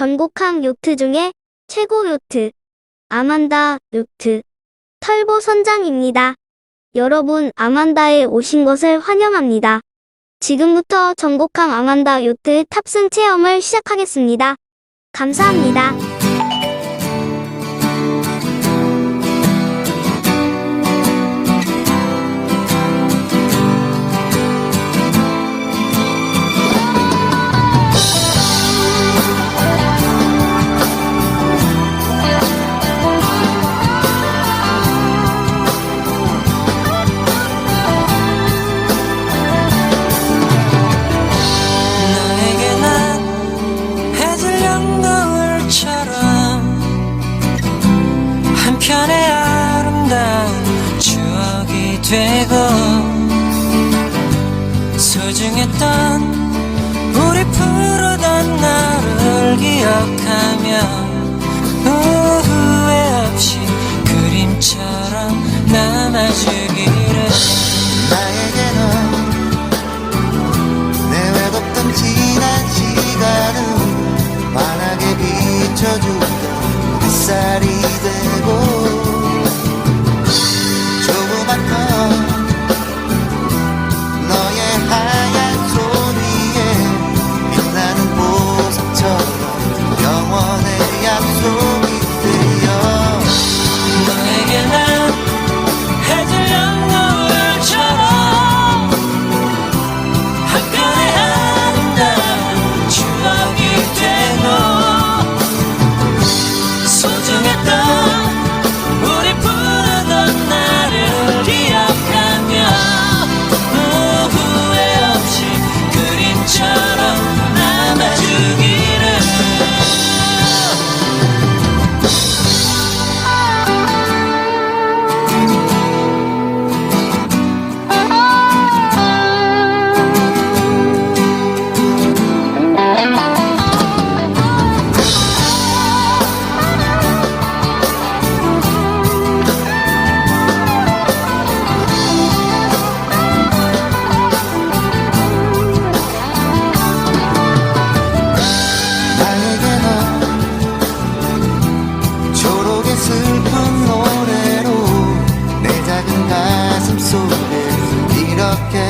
전곡항 요트 중에 최고 요트, 아만다 요트, 털보 선장입니다. 여러분, 아만다에 오신 것을 환영합니다. 지금부터 전곡항 아만다 요트 탑승 체험을 시작하겠습니다. 감사합니다. 되고 소중했던 우리 푸르던 나를 기억하며 후회 없이 그림처럼 남아주기를 나에게는 내 외롭던 지난 시간을 환하게 비춰주던 햇살이 again.